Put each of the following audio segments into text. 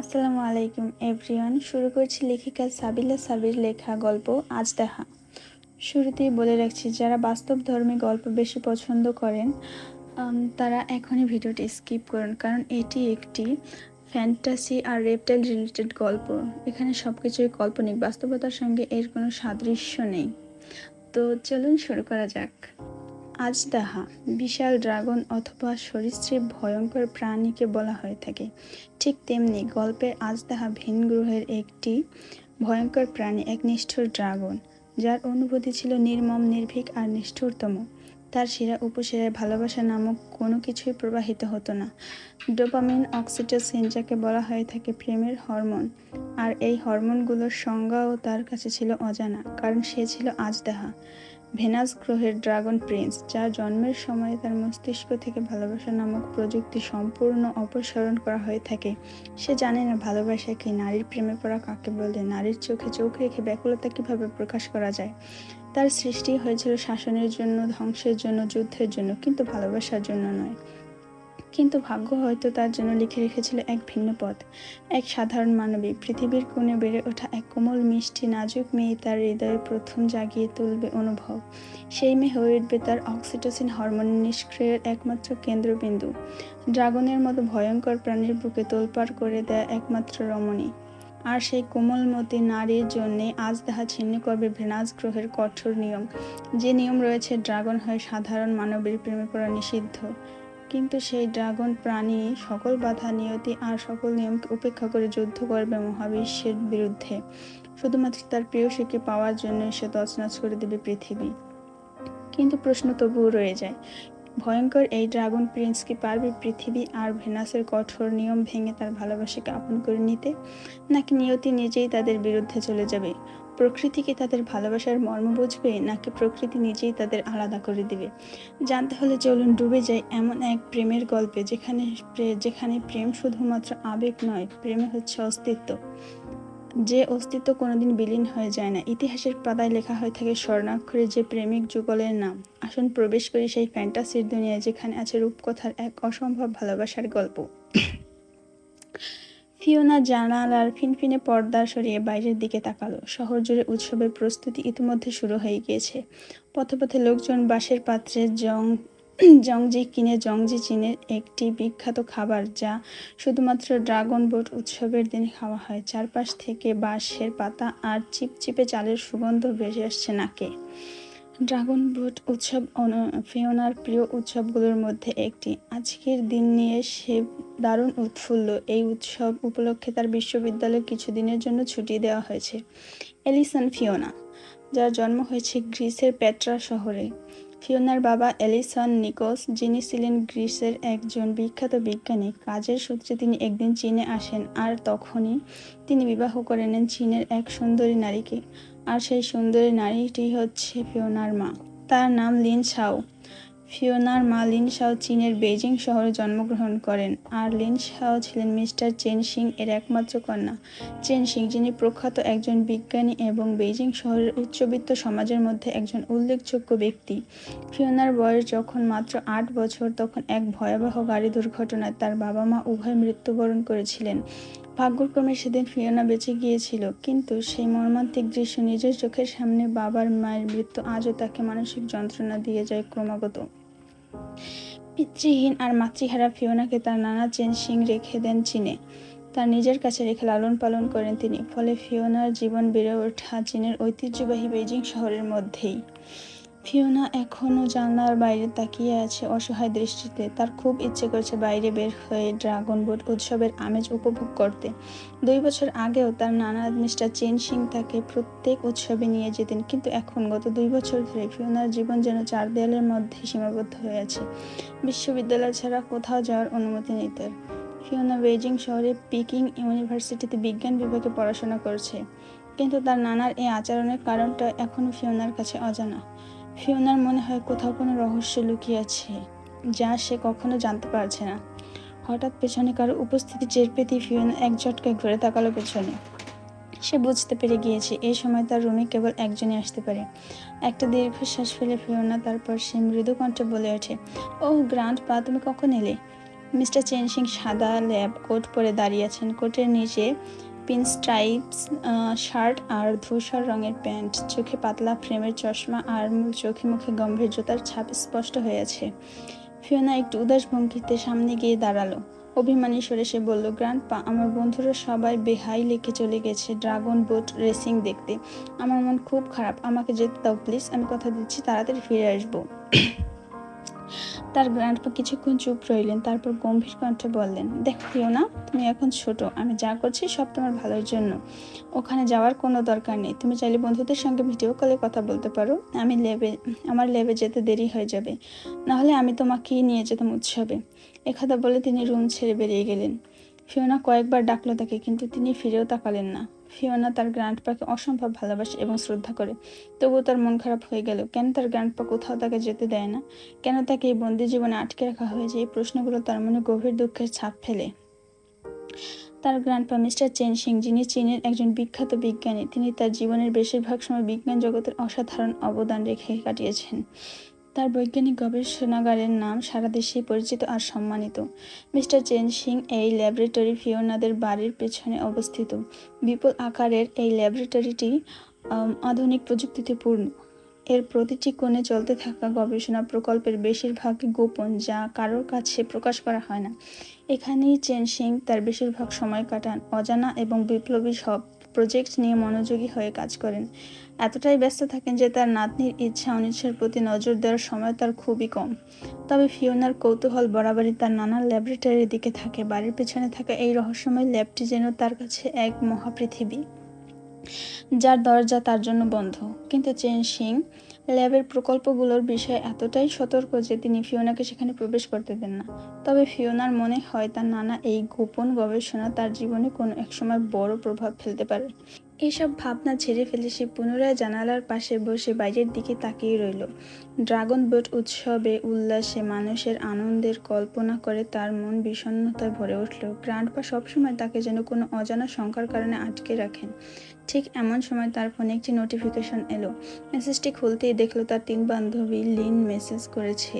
আসসালামু আলাইকুম, এভরিওয়ান। শুরু করছি লেখিকা সাবিলা সাবির লেখা গল্প আজ দেখা। শুরুতেই বলে রাখছি, যারা বাস্তব ধর্মী গল্প বেশি পছন্দ করেন তারা এখনই ভিডিওটি স্কিপ করুন, কারণ এটি একটি ফ্যান্টাসি আর রেপটাইল রিলেটেড গল্প। এখানে সব কিছুই কাল্পনিক, বাস্তবতার সঙ্গে এর কোনো সাদৃশ্য নেই। তো চলুন শুরু করা যাক। আজদাহা বিশাল ড্রাগন অথবা সরীসৃপ ভয়ঙ্কর প্রাণীকে বলা হয়ে থাকে। ঠিক তেমনি গল্পের আজদাহা ভিন গ্রহের একটি ভয়ঙ্কর প্রাণী, এক নিষ্ঠুর ড্রাগন, যার অনুভূতি ছিল নির্মম, নির্ভীক আর নিষ্ঠুরতম। তার শিরা উপশিরায় ভালোবাসা নামক কোনো কিছুই প্রবাহিত হতো না। ডোপামিন অক্সিটোসিন যাকে বলা হয়ে থাকে প্রেমের হরমোন, আর এই হরমোনগুলোর সংজ্ঞাও তার কাছে ছিল অজানা, কারণ সে ছিল আজদাহা ভেনাস গ্রহের ড্রাগন প্রিন্স, যা জন্মের সময় তার মস্তিষ্ক থেকে ভালোবাসা নামক প্রযুক্তি সম্পূর্ণ অপসারণ করা হয়ে থাকে। সে জানে না ভালোবাসা কি নারীর প্রেমে পড়া কাকে বলে, নারীর চোখে চোখ রেখে ব্যাকুলতা কীভাবে প্রকাশ করা যায়? তার সৃষ্টি হয়েছিল শাসনের জন্য, ধ্বংসের জন্য, যুদ্ধের জন্য, কিন্তু ভালোবাসার জন্য নয়। কিন্তু ভাগ্য হয়তো তার জন্য লিখে রেখেছিল এক ভিন্ন পথ। এক সাধারণ মানবী, পৃথিবীর কোণে বেড়ে ওঠা এক কোমল, মিষ্টি, নাজুক মেয়ে তার হৃদয়ে প্রথম জাগিয়ে তুলবে অনুভব। সেই মেয়ে হয়ে উঠবে তার অক্সিটোসিন হরমোন নিষ্ক্রিয়ের একমাত্র কেন্দ্রবিন্দু। ড্রাগনের মতো ভয়ঙ্কর প্রাণীর বুকে তোলপাড় করে দেয় একমাত্র রমণী। আর সেই কোমলমতী নারীর জন্যে আজ তাহা ছিন্ন করবে ভেনাস গ্রহের কঠোর নিয়ম। যে নিয়ম রয়েছে, ড্রাগন হয়ে সাধারণ মানবের প্রেমে পড়া নিষিদ্ধ। কিন্তু সেই ড্রাগন প্রাণী সকল বাধা নিয়তি আর সকল নিয়মকে উপেক্ষা করে যুদ্ধ করবে মহাবিশ্বের বিরুদ্ধে। শুধুমাত্র তার প্রিয় প্রিয়সীকে পাওয়ার জন্য সে তছনাছ করে দেবে পৃথিবী। কিন্তু প্রশ্ন তবুও রয়ে যায় ভয়ঙ্কর এই ড্রাগন প্রিন্স কি পারবে পৃথিবী আর ভেনাসের কঠোর নিয়ম ভেঙে তার ভালোবাসাকে আপন করে নিতে। নাকি নিয়তি নিজেই তাদের বিরুদ্ধে চলে যাবে? প্রকৃতি কি তাদের ভালোবাসার মর্ম বুঝবে? নাকি প্রকৃতি নিজেই তাদের আলাদা করে দিবে? জানতে হলে চলুন ডুবে যায় এমন এক প্রেমের গল্পে যেখানে যেখানে প্রেম শুধুমাত্র আবেগ নয়, প্রেমে হচ্ছে অস্তিত্ব। যে অস্তিত্ব কোনোদিন বিলীন হয়ে যায় না। ইতিহাসের পাতায় লেখা হয়ে থাকে স্বর্ণাক্ষরে যে প্রেমিক যুগলের নাম। আসুন প্রবেশ করি সেই ফ্যান্টাসির দুনিয়ায় যেখানে আছে রূপকথার এক অসম্ভব ভালোবাসার গল্প। ফিওনা জানালার ফিনফিনে পর্দা সরিয়ে বাইরের দিকে তাকালো। শহর জুড়ে উৎসবের প্রস্তুতি ইতিমধ্যে শুরু হয়ে গিয়েছে। পথে পথে লোকজন বাঁশের পাত্রে জং জংজি কিনে জংজি চীনের একটি বিখ্যাত খাবার যা শুধুমাত্র ড্রাগন বোট উৎসবের দিন খাওয়া হয়। চারপাশ থেকে বাঁশের পাতা আর চিপচিপে চালের সুগন্ধ ভেসে আসছে নাকে। ড্রাগন বোট উৎসব ফিওনার প্রিয় উৎসবগুলোর মধ্যে একটি। আজকের দিন নিয়ে সে দারুণ উৎফুল্ল। এই উৎসব উপলক্ষে তার বিশ্ববিদ্যালয়ে কিছুদিনের জন্য ছুটি দেওয়া হয়েছে। এলিসন ফিওনা, যার জন্ম হয়েছে গ্রিসের পেট্রা শহরে। ফিওনার বাবা এলিসন নিকোস যিনি ছিলেন গ্রিসের একজন বিখ্যাত বিজ্ঞানী। কাজের সূত্রে তিনি একদিন চীনে আসেন, আর তখনই তিনি বিবাহ করে নেন চীনের এক সুন্দরী নারীকে। আর সেই সুন্দরী নারীটি হচ্ছে ফিওনার মা। তার নাম লিন শাও ফিওনার মা লিন শাও চীনের বেইজিং শহরে জন্মগ্রহণ করেন। আর লিন শাও ছিলেন মিস্টার চেন সিং এর একমাত্র কন্যা। চেন সিং যিনি প্রখ্যাত একজন বিজ্ঞানী এবং বেইজিং শহরের উচ্চবিত্ত সমাজের মধ্যে একজন উল্লেখযোগ্য ব্যক্তি। ফিওনার বয়স যখন মাত্র আট বছর, তখন এক ভয়াবহ গাড়ি দুর্ঘটনায় তার বাবা মা উভয় মৃত্যুবরণ করেছিলেন। ভাগ্যক্রমে সেদিন ফিওনা বেঁচে গিয়েছিল, কিন্তু সেই মর্মান্তিক দৃশ্য নিজের চোখের সামনে বাবার মায়ের মৃত্যু আজও তাকে মানসিক যন্ত্রণা দিয়ে যায় ক্রমাগত। পিতৃহীন আর মাতৃহারা ফিওনাকে তার নানা চেন সিং রেখে দেন চীনে। তার নিজের কাছে রেখে লালন পালন করেন তিনি, ফলে ফিওনার জীবন বেড়ে ওঠা চীনের ঐতিহ্যবাহী বেইজিং শহরের মধ্যেই। ফিওনা এখনও জানলার বাইরে তাকিয়ে আছে অসহায় দৃষ্টিতে। তার খুব ইচ্ছে করছে বাইরে বের হয়ে ড্রাগন বোট উৎসবের আমেজ উপভোগ করতে। দুই বছর আগেও তার নানা মিস্টার চেন সিং তাকে প্রত্যেক উৎসবে নিয়ে যেতেন, কিন্তু এখন গত দুই বছর ধরে ফিওনার জীবন যেন চার দেয়ালের মধ্যে সীমাবদ্ধ হয়ে আছে। বিশ্ববিদ্যালয় ছাড়া কোথাও যাওয়ার অনুমতি নেই তার। ফিওনা বেজিং শহরে পিকিং ইউনিভার্সিটিতে বিজ্ঞান বিভাগে পড়াশোনা করছে, কিন্তু তার নানার এই আচরণের কারণটা এখনও ফিওনার কাছে অজানা। ফিওনার মনে হয় কোথাও কোনো রহস্য লুকিয়ে আছে যা সে কখনো জানতে পারছে না। হঠাৎ পেছনে কারও উপস্থিতি টের পেতেই ফিওনা এক ঝটকায় ঘুরে তাকালো পেছনে। সে বুঝতে পেরে গিয়েছে, এই সময় তার রুমে কেবল একজনই আসতে পারে। একটা দীর্ঘশ্বাস ফেলে ফিওনা, তারপর সে মৃদু কণ্ঠে বলে ওঠে ও গ্রান্ট, পা তুমি কখন এলে? মিস্টার চেন সিং সাদা ল্যাব কোট পরে দাঁড়িয়ে আছেন। কোটের নিচে পিন স্ট্রাইপস শার্ট আর ধূসর রঙের প্যান্ট। চোখে পাতলা ফ্রেমের চশমা আর মূল চোখে মুখে গম্ভীর্যতার ছাপ স্পষ্ট হয়ে আছে ফিওনা একটু উদাস ভঙ্গিতে সামনে গিয়ে দাঁড়াল। অভিমানী সরে সে বলল গ্র্যান্ড পা, আমার বন্ধুরা সবাই বেহাই লেকে চলে গেছে ড্রাগন বোট রেসিং দেখতে। আমার মন খুব খারাপ, আমাকে যেতে দাও, প্লিজ। আমি কথা দিচ্ছি, তাড়াতাড়ি ফিরে আসব। তার গ্র্যান্ডপা কিছুক্ষণ চুপ রইলেন, তারপর গম্ভীর কণ্ঠে বললেন, দেখো না তুমি এখন ছোট, আমি যা করছি সব তোমার ভালোর জন্য। ওখানে যাওয়ার কোনো দরকার নেই, তুমি চাইলে বন্ধুদের সঙ্গে ভিডিও কলে কথা বলতে পারো। আমি লেবে আমার লেবে যেতে দেরি হয়ে যাবে। নাহলে আমি তোমাকেই নিয়ে যেতাম উৎসবে। একথা বলে তিনি রুম ছেড়ে বেরিয়ে গেলেন। ফিওনা কয়েকবার ডাকলো তাকে, কিন্তু তিনি ফিরেও তাকালেন না। ফিওনা তার গ্র্যান্ডপাকে অসম্ভব ভালোবাসে এবং শ্রদ্ধা করে। তবুও তার মন খারাপ হয়ে গেল। কেন তার গ্র্যান্ডপা কোথাও তাকে যেতে দেয় না? কেন তাকে এই বন্দি জীবনে আটকে রাখা হয়েছে? এই প্রশ্নগুলো তার মনে গভীর দুঃখের ছাপ ফেলে। তার গ্র্যান্ডপা মিস্টার চেন সিং যিনি চীনের একজন বিখ্যাত বিজ্ঞানী, তিনি তার জীবনের বেশিরভাগ সময় বিজ্ঞান জগতের অসাধারণ অবদান রেখে কাটিয়েছেন। তার বৈজ্ঞানিক গবেষণাগারের নাম সারা দেশেই পরিচিত আর সম্মানিত। মিস্টার চেন সিং এই ল্যাবরেটরি ফিওনাদের বাড়ির পেছনে অবস্থিত। বিপুল আকারের এই ল্যাবরেটরিটি আধুনিক প্রযুক্তিতে পূর্ণ। এর প্রতিটি কোণে চলতে থাকা গবেষণা প্রকল্পের বেশিরভাগই গোপন, যা কারোর কাছে প্রকাশ করা হয় না। এখানেই চেন সিং তার বেশিরভাগ সময় কাটান। অজানা এবং বিপ্লবী সব প্রজেক্ট নিয়ে মনোযোগী হয়ে কাজ করেন। এতটাই ব্যস্ত থাকেন যে তার নাতনির ইচ্ছা অনিচ্ছার প্রতি নজর দেওয়ার সময় তার খুবই কম। তবে ফিওনার কৌতূহল বরাবরই তার নানান ল্যাবরেটরির দিকে থাকে। বাড়ির পেছনে থাকা এই রহস্যময় ল্যাবটি যেন তার কাছে এক মহাপৃথিবী, যার দরজা তার জন্য বন্ধ। কিন্তু চেন সিং ল্যাবের প্রকল্পগুলোর বিষয়ে এতটাই সতর্ক যে তিনি ফিওনাকে সেখানে প্রবেশ করতে দেন না। তবে ফিওনার মনে হয় তার নানা এই গোপন গবেষণা তার জীবনে কোনো একসময় বড় প্রভাব ফেলতে পারে। এইসব ভাবনা ছেড়ে ফেলে সে পুনরায় জানালার পাশে বসে বাইরের দিকে তাকিয়ে রইল। ড্রাগন বোট উৎসবে উল্লাসে মানুষের আনন্দের কল্পনা করে তার মন বিষণ্ণতায় ভরে উঠল। গ্রান্ডপা সবসময় তাকে যেন কোনো অজানা শঙ্কার কারণে আটকে রাখেন। ঠিক এমন সময় তার ফোনে একটি নোটিফিকেশন এলো। মেসেজটি খুলতেই দেখল তার তিন বান্ধবী লিন মেসেজ করেছে।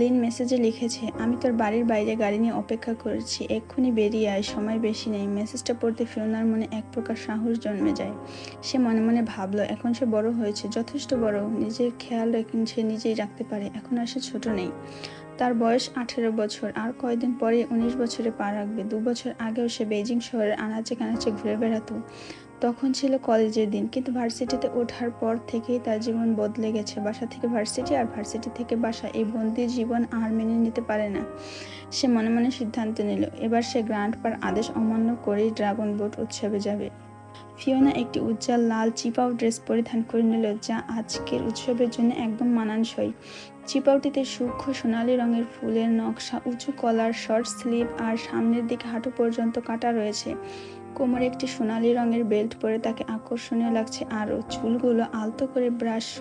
লিন মেসেজে লিখেছে, আমি তোর বাড়ির বাইরে গাড়ি নিয়ে অপেক্ষা করেছি, এক্ষুনি বেরিয়ে আয়, সময় বেশি নেই। মেসেজটা পড়তে ফিওনার মনে এক প্রকার সাহস জন্মে যায়। সে মনে মনে ভাবলো, এখন সে বড় হয়েছে, যথেষ্ট বড়, নিজের খেয়াল সে নিজেই রাখতে পারে, এখন আর সে ছোট নেই। তার বয়স আঠেরো বছর, আর কয়দিন পরে উনিশ বছরে পা রাখবে। দু বছর আগেও সে বেজিং শহরের আনাচে কানাচে ঘুরে বেড়াতো। তখন ছিল কলেজের দিন, কিন্তু ভার্সিটিতে ওঠার পর থেকেই তার জীবন বদলে গেছে। বাসা থেকে ভার্সিটি আর ভার্সিটি থেকে বাসা, এই বন্দির জীবন আর মেনে নিতে পারে না। সে মনে মনে সিদ্ধান্ত নিল, এবার সে গ্রান্ট পার আদেশ অমান্য করেই ড্রাগন বোট উৎসবে যাবে। ফিওনা একটি উজ্জ্বল লাল চিপাও ড্রেস পরিধান করে নিল, যা আজকের উৎসবের জন্য একদম মানানসই। চিপাউটিতে সূক্ষ্ম সোনালী রঙের ফুলের নকশা, উঁচু কলার শর্ট স্লিভ আর সামনের দিকে হাঁটু পর্যন্ত কাটা রয়েছে। কোমরে একটি সোনালী রঙের বেল্ট পরে তাকে আকর্ষণীয় লাগছে আরও। চুলগুলো আলতো করে ব্রাশ,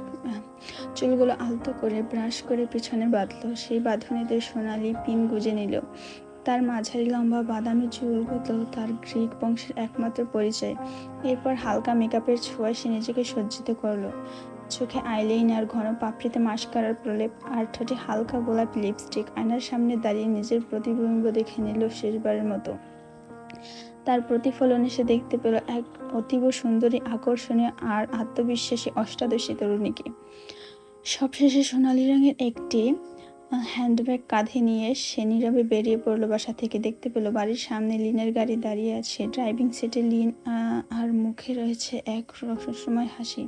চুলগুলো আলতো করে ব্রাশ করে পিছনে বাঁধলো। সেই বাঁধনিতে সোনালি পিন গুজে নিল। তার মাঝারি লম্বা বাদামি চুলগুলো তার গ্রিক বংশের একমাত্র পরিচয়। এরপর হালকা মেকআপের ছোঁয়ায় সে নিজেকে সজ্জিত করল। চোখে আইলাইনার, ঘন পাপড়িতে মাস্কারার প্রলেপ আর ঠোঁটে হালকা গোলাপ লিপস্টিক। আয়নার সামনে দাঁড়িয়ে নিজের প্রতিবিম্ব দেখে নিল শেষবারের মতো। তার প্রতিফলন এসে দেখতে পেল এক অতীব সুন্দরী, আকর্ষণীয় আর আত্মবিশ্বাসী অষ্টাদশী তরুণীকে। সবশেষে সোনালী রঙের একটি হ্যান্ডব্যাগ কাঁধে নিয়ে সে নীরবে বেরিয়ে পড়ল বাসা থেকে। দেখতে পেল বাড়ির সামনে লিনের গাড়ি দাঁড়িয়ে আছে। ড্রাইভিং সিটে লিন আর মুখে রয়েছে এক রহস্যময় হাসি।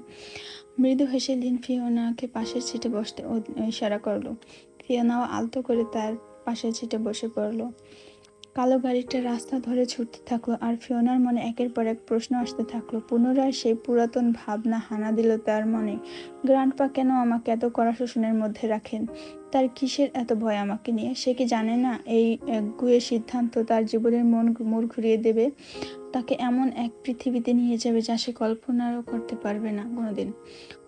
মৃদু হেসে লিন ফিওনাকে পাশের সিটে বসতে ইশারা করল। ফিওনাও আলতো করে তার পাশের সিটে বসে পড়ল। কালো গাড়িটা রাস্তা ধরে ছুটতে থাকল আর ফিওনার মনে একের পর এক প্রশ্ন আসতে থাকল। পুনরায় সেই পুরাতন ভাবনা হানা দিল তার মনে। গ্রান্ডপা কেন আমাকে এত কড়া শোষণের মধ্যে রাখেন? তার কিসের এত ভয় আমাকে নিয়ে? সে কি জানে না এই একগুয়ে সিদ্ধান্ত তার জীবনের মন মোড় ঘুরিয়ে দেবে? তাকে এমন এক পৃথিবীতে নিয়ে যাবে যা সে কল্পনারও করতে পারবে না কোনোদিন।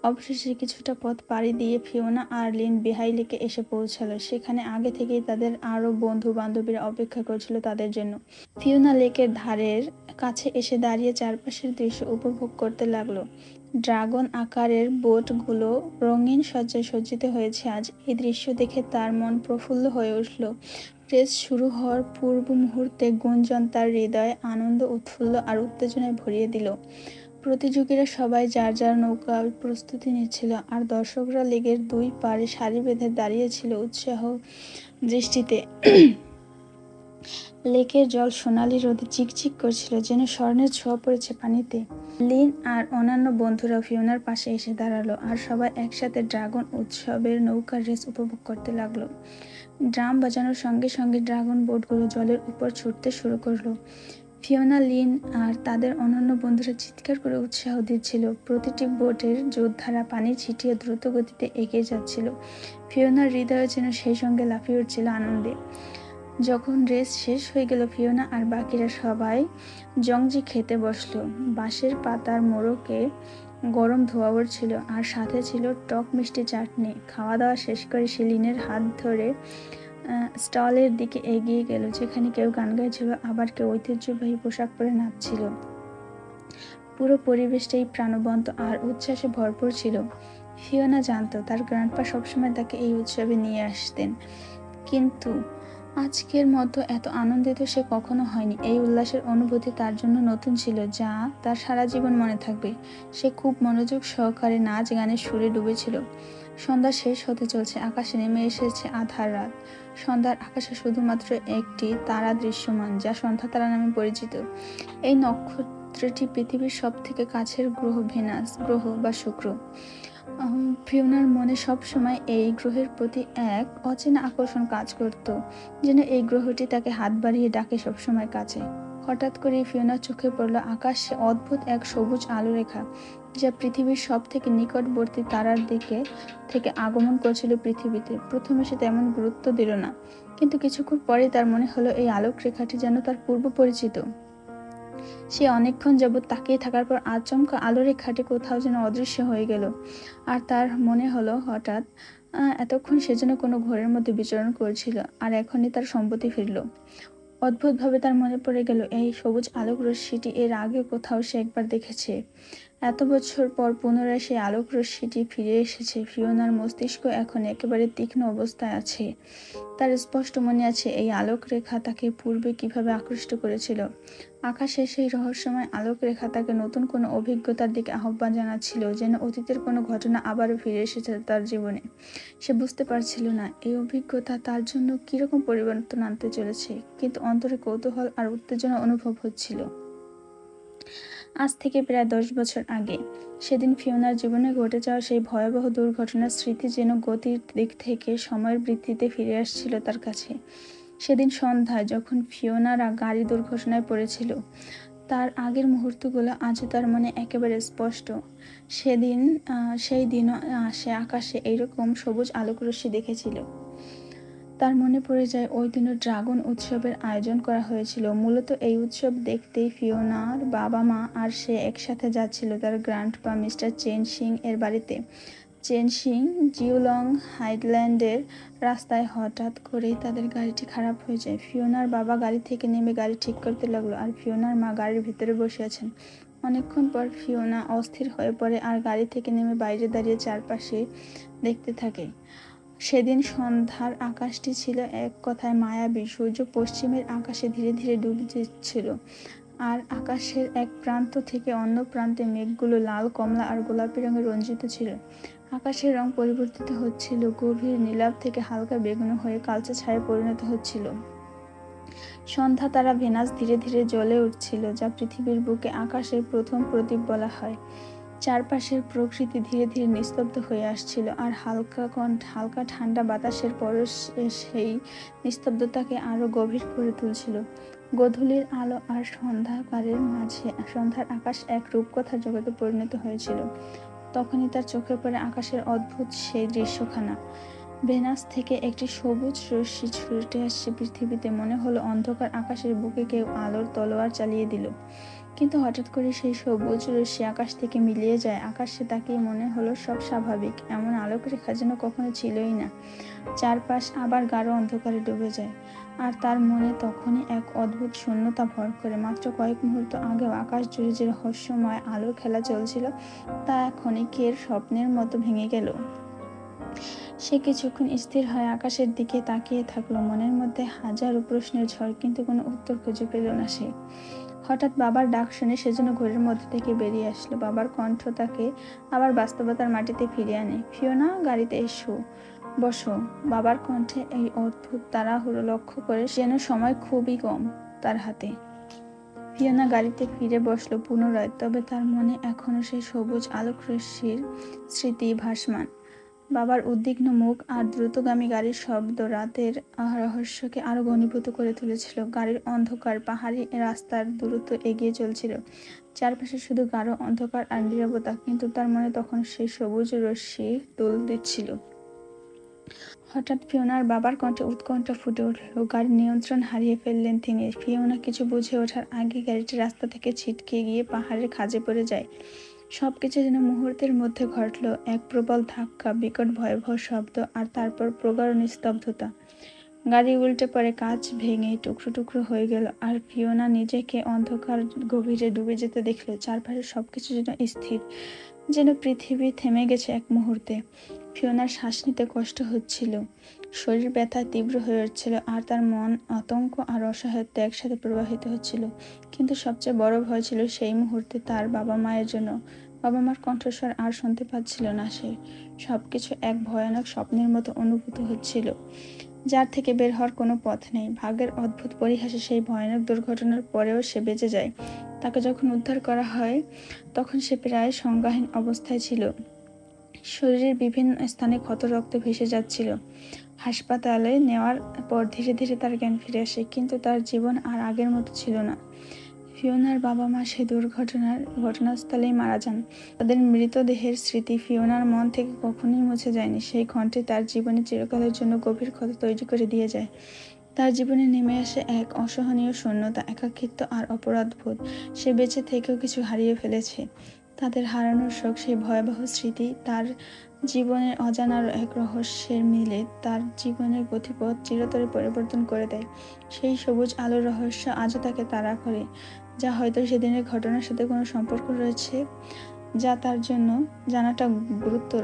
অবশেষে কিছুটা পথ পাড়ি দিয়ে ফিওনা আর লিন বেহাইলিকে এসে পৌঁছালো। সেখানে আগে থেকেই তাদের আরও বন্ধু বান্ধবীরা অপেক্ষা করছিল তাদের জন্য। ফিওনা লেকের ধারের কাছে এসে দাঁড়িয়ে চারপাশের দৃশ্য উপভোগ করতে লাগল। ড্রাগন আকারের বোটগুলো রঙিন সজ্জায় সজ্জিত হয়েছে আজ। এই দৃশ্য দেখে তার মন প্রফুল্ল হয়ে উঠল। রেস শুরু হওয়ার পূর্ব মুহূর্তে গুঞ্জন তার হৃদয়ে আনন্দ, উৎফুল্ল আর উত্তেজনায় ভরিয়ে দিল। প্রতিযোগীরা সবাই যার যার নৌকা প্রস্তুতি নিচ্ছিল আর দর্শকরা লেগের দুই পাড়ে সারি বেঁধে দাঁড়িয়েছিল উৎসাহ দৃষ্টিতে। লেকের জল সোনালি রোদে চিকচিক করছিল যেন স্বর্ণের ছোঁয়া পড়েছে পানিতে। লিন আর অন্যান্য বন্ধুরা ফিওনার পাশে এসে দাঁড়াল আর সবাই একসাথে ড্রাগন উৎসবের নৌকার রেস উপভোগ করতে লাগল। ড্রাম বাজানোর সঙ্গে সঙ্গে ড্রাগন বোটগুলো জলের উপর ছুটতে শুরু করল। ফিওনা, লিন আর তাদের অন্যান্য বন্ধুরা চিৎকার করে উৎসাহ দিচ্ছিল। প্রতিটি বোটের যোদ্ধারা পানি ছিটিয়ে দ্রুত গতিতে এগিয়ে যাচ্ছিল। ফিওনার হৃদয় যেন সেই সঙ্গে লাফিয়ে উঠছিল আনন্দে। যখন রেস শেষ হয়ে গেল ফিওনা আর বাকিরা সবাই জংজি খেতে বসল। বাঁশের পাতার মোড়কে গরম ধোয়া ছিল আর সাথে ছিল টক মিষ্টি চাটনি। খাওয়া দাওয়া শেষ করে শিলিনের হাত ধরে স্টলের দিকে এগিয়ে গেল, যেখানে কেউ গান গাইছিল, আবার কেউ ঐতিহ্যবাহী পোশাক পরে নাচছিল। পুরো পরিবেশটাই প্রাণবন্ত আর উচ্ছ্বাসে ভরপুর ছিল। ফিওনা জানতো তার গ্র্যান্ডপা সবসময় তাকে এই উৎসবে নিয়ে আসতেন। কিন্তু আজকের মতো এত আনন্দিত সে কখনো হয়নি। এই উল্লাসের অনুভূতি তার জন্য নতুন ছিল, যা তার সারা জীবন মনে থাকবে। সে খুব মনোযোগ সহকারে নাচ গানের সুরে ডুবেছিল। সন্ধ্যা শেষ হতে চলছে, আকাশে নেমে এসেছে আধার রাত। সন্ধ্যার আকাশে শুধুমাত্র একটি তারা দৃশ্যমান, যা সন্ধ্যা তারা নামে পরিচিত। এই নক্ষত্রটি পৃথিবীর সব থেকে কাছের গ্রহ, ভেনাস গ্রহ বা শুক্র। ফিওনার মনে সব সময় এই গ্রহের প্রতি এক অচেনা আকর্ষণ কাজ করত, যেন এই গ্রহটি তাকে হাত বাড়িয়ে ডাকে সবসময় কাছে। হঠাৎ করে ফিওনার চোখে পড়ল আকাশে অদ্ভুত এক সবুজ আলো রেখা যা পৃথিবীর সব থেকে নিকটবর্তী তারার দিকে থেকে আগমন করছিল পৃথিবীতে। প্রথমে সে তেমন গুরুত্ব দিল না, কিন্তু কিছুক্ষণ পরে তার মনে হলো এই আলোক রেখাটি যেন তার পূর্ব পরিচিত সে অনেকক্ষণ যাবৎ তাকিয়ে থাকার পর আচমকা আলো রেখাটি কোথাও যেন অদৃশ্য হয়ে গেল। আর তার মনে হলো হঠাৎ এতক্ষণ সে যেন কোনো ঘোরের মধ্যে বিচরণ করছিল, আর এখনই তার সম্পত্তি ফিরল। অদ্ভুতভাবে তার মনে পড়ে গেল, এই সবুজ আলোক রশ্মিটি এর আগে কোথাও সে একবার দেখেছে। এত বছর পর পুনরায় সেই আলোক রশ্মিটি ফিরে এসেছে। ফিওনার মস্তিষ্ক এখন একেবারে তীক্ষ্ণ অবস্থায় আছে। তার স্পষ্ট মনে আছে, এই আলোক রেখা তাকে পূর্বে কীভাবে আকৃষ্ট করেছিল। আকাশে সেই রহস্যময় আলোক রেখা তাকে নতুন কোনো অভিজ্ঞতার দিকে আহ্বান জানাচ্ছিল, যেন অতীতের কোনো ঘটনা আবারও ফিরে এসেছে তার জীবনে। সে বুঝতে পারছিল না, এই অভিজ্ঞতা তার জন্য কীরকম পরিবর্তন আনতে চলেছে, কিন্তু অন্তরে কৌতূহল আর উত্তেজনা অনুভব হচ্ছিল। আজ থেকে প্রায় দশ বছর আগে। সেদিন ফিওনার জীবনে ঘটে যাওয়া সেই ভয়াবহ দুর্ঘটনার স্মৃতি যেন গতির দিক থেকে সময়ের বৃদ্ধিতে ফিরে আসছিল তার কাছে। সেদিন সন্ধ্যায় যখন ফিওনারা গাড়ি দুর্ঘটনায় পড়েছিল, তার আগের মুহূর্তগুলো আজও তার মনে একেবারে স্পষ্ট। সেদিন সেই দিনও সে আকাশে এইরকম সবুজ আলোকরশ্মি দেখেছিল। তার মনে পড়ে যায়, ওই দিনও ড্রাগন উৎসবের আয়োজন করা হয়েছিল। মূলত এই উৎসব দেখতেই ফিওনার বাবা মা আর সে একসাথে যাচ্ছিল তার গ্র্যান্ড পা মিস্টার চেন সিং এর বাড়িতে। চেন সিং জিওলং হাইল্যান্ডের রাস্তায় হঠাৎ করেই তাদের গাড়িটি খারাপ হয়ে যায়। ফিওনার বাবা গাড়ি থেকে নেমে গাড়ি ঠিক করতে লাগল আর ফিওনার মা গাড়ির ভিতরে বসে আছেন। অনেকক্ষণ পর ফিওনা অস্থির হয়ে পড়ে আর গাড়ি থেকে নেমে বাইরে দাঁড়িয়ে চারপাশে দেখতে থাকে। সেদিন সন্ধ্যার আকাশটি ছিল এক কথায় মায়াবী। সূর্য পশ্চিমের আকাশে ধীরে ধীরে ডুবে যাচ্ছিল আর আকাশের এক প্রান্ত থেকে অন্য প্রান্তে মেঘগুলো লাল, কমলা আর গোলাপি রঙে রঞ্জিত ছিল। আকাশের রং পরিবর্তিত হচ্ছিল, গভীর নীলাভ থেকে হালকা বেগুনো হয়ে কালচে ছায়ে পরিণত হচ্ছিল। সন্ধ্যা তারা ভেনাস ধীরে ধীরে জ্বলে উঠছিল, যা পৃথিবীর বুকে আকাশের প্রথম প্রদীপ বলা হয়। চারপাশের প্রকৃতি ধীরে ধীরে নিস্তব্ধ হয়ে আসছিল আর হালকা কণ্ঠ হালকা ঠান্ডা বাতাসের পরশ সেই নিস্তব্ধতাকে আরও গভীর করে তুলছিল। গধূলির আলো আর সন্ধ্যাকালের মাঝে সন্ধ্যার আকাশ এক রূপকথার জগতে পরিণত হয়েছিল। তখনই তার চোখে পড়ে আকাশের অদ্ভুত সেই দৃশ্যখানা। ভেনাস থেকে একটি সবুজ রশ্মি ছুটে আসছে পৃথিবীতে। মনে হলো অন্ধকার আকাশের বুকে কেউ আলোর তলোয়ার চালিয়ে দিল। কিন্তু হঠাৎ করে সেই সবুজ রশ্মি আকাশ থেকে মিলিয়ে যায়। আকাশে তাকিয়ে মনে হলো সব স্বাভাবিক। এমন আলোক রেখা যেন কখনো ছিলই না। চারপাশ আবার গাঢ় অন্ধকারে ডুবে যায়। আর তার মনে তখনই এক অদ্ভুত শূন্যতা ভর করে। মাত্র কয়েক মুহূর্ত আগেও আকাশ জুড়ে যে রহস্যময় আলোর খেলা চলছিল, তা ক্ষণিকের স্বপ্নের মতো ভেঙে গেল। সে কিছুক্ষণ স্থির হয়ে আকাশের দিকে তাকিয়ে থাকল। মনের মধ্যে হাজারো প্রশ্নের ঝড়, কিন্তু কোনো উত্তর খুঁজে পেল না সে। হঠাৎ বাবার ডাক শুনে সেজন্য ঘরের মধ্যে থেকে বেরিয়ে আসলো। বাবার কণ্ঠ তাকে আবার বাস্তবতার মাটিতে ফিরিয়ে আনে। ফিওনা, গাড়িতে এসো, বসো। বাবার কণ্ঠে এই অদ্ভুত তাড়াহুড়ো লক্ষ্য করে যেন সময় খুবই কম তার হাতে। ফিওনা গাড়িতে ফিরে বসল পুনরায়, তবে তার মনে এখনও সেই সবুজ আলোক রশ্মির স্মৃতি ভাসমান। বাবার উদ্বিগ্ন মুখ আর দ্রুতগামী গাড়ির শব্দ রাতের রহস্যকে আরও ঘনীভূত করে তুলেছিল। গাড়ির অন্ধকার, পাহাড়ি রাস্তার দূরত্ব এগিয়ে চলছিল। চারপাশে শুধু গাঢ় অন্ধকার আর নীরবতা, কিন্তু তার মনে তখন সেই সবুজ রশ্মি দোল দিচ্ছিল। হঠাৎ ফিওনার বাবার কণ্ঠে উৎকণ্ঠা ফুটে উঠল। গাড়ির নিয়ন্ত্রণ হারিয়ে ফেললেন তিনি। ফিওনা কিছু বুঝে ওঠার আগে গাড়িটি রাস্তা থেকে ছিটকে গিয়ে পাহাড়ের খাজে পড়ে যায়। সবকিছু যেন মুহূর্তের মধ্যে ঘটলো। এক প্রবল ধাক্কা, বিকট ভয়াবহ শব্দ, আর তারপর প্রগাঢ় নিস্তব্ধতা। গাড়ি উল্টে পড়ে, কাঁচ ভেঙে টুকরো টুকরো হয়ে গেল, আর ফিওনা নিজেকে অন্ধকার গভীরে ডুবে যেতে দেখল। চারপাশে সবকিছু যেন স্থির, যেন পৃথিবী থেমে গেছে এক মুহূর্তে। ফিওনার শ্বাস নিতে কষ্ট হচ্ছিল। শরীর ব্যথা তীব্র হয়ে উঠছিল, আর তার মন আতঙ্ক আর অসহায়ত্ব একসাথে প্রবাহিত হচ্ছিল। কিন্তু সবচেয়ে বড় ভয় ছিল সেই মুহূর্তে তার বাবা মায়ের জন্য। বাবা মার কণ্ঠস্বর আর শুনতে পাচ্ছিল না সে। সব কিছু এক ভয়ানক স্বপ্নের মতো অনুভূত হচ্ছিল, যার থেকে বের হওয়ার কোনো পথ নেই। ভাগ্যের অদ্ভুত পরিহাসে সেই ভয়ানক দুর্ঘটনার পরেও সে বেঁচে যায়। তাকে যখন উদ্ধার করা হয়, তখন সে প্রায় সংজ্ঞাহীন অবস্থায় ছিল। শরীরের বিভিন্ন স্থানে ক্ষত রক্ত ভেসে যাচ্ছিল। হাসপাতালে নেওয়ার পর ধীরে ধীরে তার জ্ঞান ফিরে আসে, কিন্তু তার জীবন আর আগের মতো ছিল না। ফিওনার বাবা মা সে দুর্ঘটনার ঘটনাস্থলেই মারা যান। তাদের মৃতদেহের স্মৃতি ফিওনার মন থেকে কখনোই মুছে যায়নি। সেই ঘন্টে তার জীবনে চিরকালের জন্য গভীর ক্ষত তৈরি করে দিয়ে যায়। তার জীবনে নেমে আসে এক অসহনীয় শূন্যতা, একাকিত্ব আর অপরাধবোধ। সে বেঁচে থেকেও কিছু হারিয়ে ফেলেছে। তাদের হারানোর শোক, সেই ভয়াবহ স্মৃতি, তার জীবনের অজানার এক রহস্যের মিলে তার জীবনের গতিপথ চিরতরে পরিবর্তন করে দেয়। সেই সবুজ আলোর রহস্য আজও তাকে তাড়া করে। যা হয়তো সেদিনের ঘটনার সাথে কোনো সম্পর্ক রয়েছে, যা তার জন্য জানাটা গুরুত্বর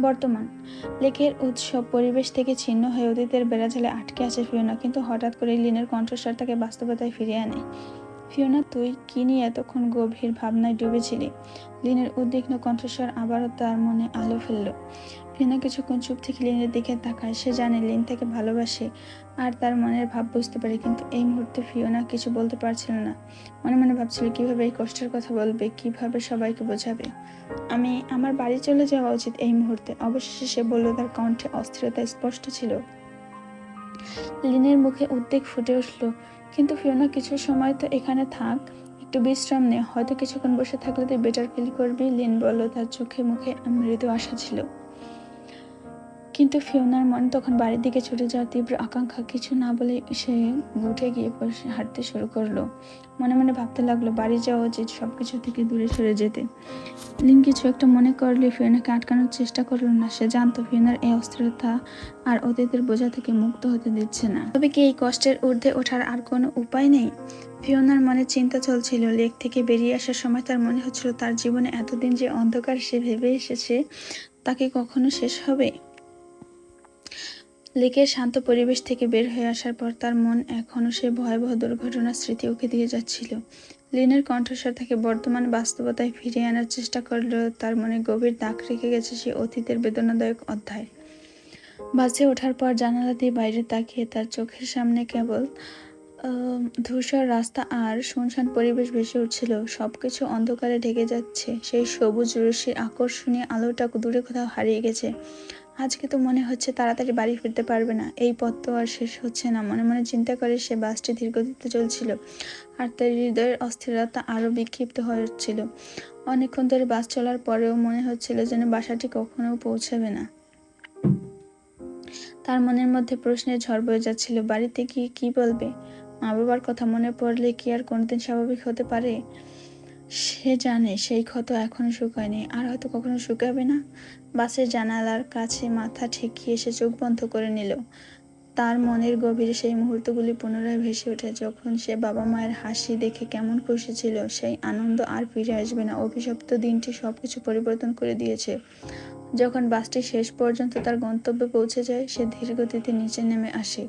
বর্তমান, লেকের উৎসব পরিবেশ থেকে ছিন্ন হয়ে অতীতের বেড়াজালে আটকে আছে ফিওনা, কিন্তু হঠাৎ করে লিনের কণ্ঠস্বর তাকে বাস্তবতায় ফিরিয়ে আনে। ফিওনা, তুই কি নিয়ে এতক্ষণ গভীর ভাবনায় ডুবেছিলি? লিনের উদ্বিগ্ন কণ্ঠস্বর আবারও তার মনে আলো ফেলল। ফিওনা কিছুক্ষণ চুপ থেকে লিনের দিকে তাকায়। সে জানে লিন তাকে ভালোবাসে আর তার মনের ভাব বুঝতে পারে, কিন্তু এই মুহূর্তে ফিওনা কিছু বলতে পারছিল না। মনে মনে ভাবছিল কীভাবে এই কষ্টের কথা বলবে, কীভাবে সবাইকে বোঝাবে। আমি, আমার বাড়ি চলে যাওয়া উচিত এই মুহূর্তে। অবশেষে সে বলল, তার কণ্ঠে অস্থিরতা স্পষ্ট ছিল। লিনের মুখে উদ্বেগ ফুটে উঠল, কিন্তু ফিওনা কিছু সময় তো এখানে থাক, একটু বিশ্রাম নে। হয়তো কিছুক্ষণ বসে থাকলে তুই বেটার ফিল করবি, লিন বলল, তার চোখে মুখে মৃদু আশা ছিল। কিন্তু ফিওনার মন তখন বাড়ির দিকে ছুটে যাওয়ার তীব্র আকাঙ্ক্ষা কিছু না বলে সে উঠে গিয়ে হাঁটতে শুরু করল। মনে মনে ভাবতে লাগল, বাড়ি যাওয়া উচিত সবকিছু থেকে দূরে সরে যেতে। লিন কিছু একটা মনে করলে ফিওনাকে আটকানোর চেষ্টা করল না। সে জানতো ফিওনার এই অস্থিরতা আর অতীতের বোঝা থেকে মুক্ত হতে দিচ্ছে না। তবে কি এই কষ্টের ঊর্ধ্বে ওঠার আর কোনো উপায় নেই? ফিওনার মনে চিন্তা চলছিল। লেক থেকে বেরিয়ে আসার সময় তার মনে হচ্ছিল, তার জীবনে এতদিন যে অন্ধকার সে ভেবে এসেছে, তাকে কখনো শেষ হবে? লেকের শান্ত পরিবেশ থেকে বের হয়ে আসার পর তার মন এখনও সে ভয়াবহ দুর্ঘটনার স্মৃতি ওকে দিয়ে যাচ্ছিল। লিনের কণ্ঠস্বর তাকে বর্তমান বাস্তবতায় ফিরিয়ে আনার চেষ্টা করলেও তার মনে গভীর দাগ রেখে গেছে সে অতীতের বেদনাদায়ক অধ্যায়। বাসে ওঠার পর জানালা দিয়ে বাইরে তাকিয়ে তার চোখের সামনে কেবল ধূসর রাস্তা আর শুনশান পরিবেশ ভেসে উঠছিল। সবকিছু অন্ধকারে ঢেকে যাচ্ছে। সেই সবুজ রশ্মির আকর্ষণীয় আলোটা দূরে কোথাও হারিয়ে গেছে। আজকে তো মনে হচ্ছে তাড়াতাড়ি বাড়ি ফিরতে পারবে না। এই পথ তো আর শেষ হচ্ছে না। মনে মনে চিন্তা করে সে বাসটি ধীরগতিতে চলছিল আর তার হৃদয়ের অস্থিরতা আরও বিক্ষিপ্ত হচ্ছিল। অনেকক্ষণ ধরে বাস চলার পরেও মনে হচ্ছিল যেন বাসাটি কখনো পৌঁছাবে না। তার মনের মধ্যে প্রশ্নের ঝড় বয়ে যাচ্ছিল, বাড়িতে গিয়ে কি বলবে? মা বাবার কথা মনে পড়লে কি আর কোনোদিন স্বাভাবিক হতে পারে? সে জানে সেই ক্ষত এখনও শুকায়নি। আর হয়তো কখনো শুকাবে না। বাসের জানালার কাছে মাথা ঠেকিয়ে সে চোখ বন্ধ করে নিল। তার মনের গভীরে সেই মুহূর্তগুলি পুনরায় ভেসে ওঠে যখন সে বাবা মায়ের হাসি দেখে কেমন খুশি ছিল, সেই আনন্দ আর ফিরে আসবে না। অভিশপ্ত দিনটি সবকিছু পরিবর্তন করে দিয়েছে। যখন বাসটি শেষ পর্যন্ত তার গন্তব্যে পৌঁছে যায়, সে ধীর গতিতে নিচে নেমে আসে।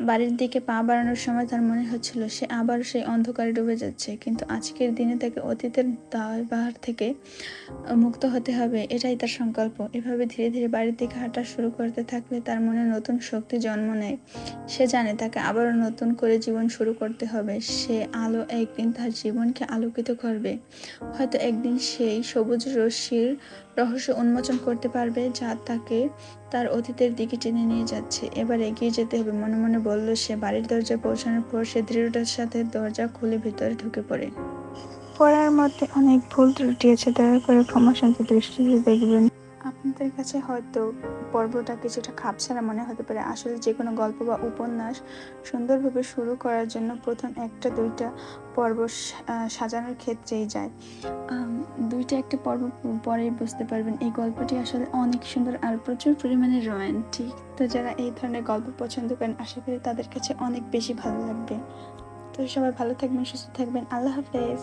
বাড়ির দিকে পা বাড়ানোর সময় তার মনে হচ্ছিল, সে আবার সেই অন্ধকারে ডুবে যাচ্ছে। কিন্তু আজকের দিনে তাকে অতীতের দায়ভার থেকে মুক্ত হতে হবে, এটাই তার সংকল্প। এভাবে ধীরে ধীরে বাড়ির দিকে হাঁটা শুরু করতে থাকলে তার মনে নতুন শক্তি জন্ম নেয়। সে জানে তাকে আবারও নতুন করে জীবন শুরু করতে হবে। সে আলো একদিন তার জীবনকে আলোকিত করবে। হয়তো একদিন সেই সবুজ রশ্মির রহস্য উন্মোচন করতে পারবে যা তাকে তার অতীতের দিকে টেনে নিয়ে যাচ্ছে। এবার এগিয়ে যেতে হবে। মনে মনে বলল, সে বাড়ির দরজায় পৌঁছানোর পর সে দৃঢ়তার সাথে দরজা খুলে ভিতরে ঢুকে পড়ে। পড়ার মধ্যে অনেক ভুল ত্রুটি আছে। দয়া করে ক্ষমা শান্তি দৃষ্টিতে দেখবেন। আপনাদের কাছে হয়তো পর্বটা কিছুটা খাপছাড়া মনে হতে পারে, আসলে যে কোনো গল্প বা উপন্যাস সুন্দরভাবে শুরু করার জন্য প্রথম একটা, দুইটা পর্ব সাজানোর ক্ষেত্রেই যায়। দুইটা একটা পর্ব পরেই বুঝতে পারবেন, এই গল্পটি আসলে অনেক সুন্দর আর প্রচুর পরিমাণে রোম্যান্টিক তো যারা এই ধরনের গল্প পছন্দ করেন, আশা করি তাদের কাছে অনেক বেশি ভালো লাগবে। তো সবাই ভালো থাকবেন, সুস্থ থাকবেন, আল্লাহ হাফেজ।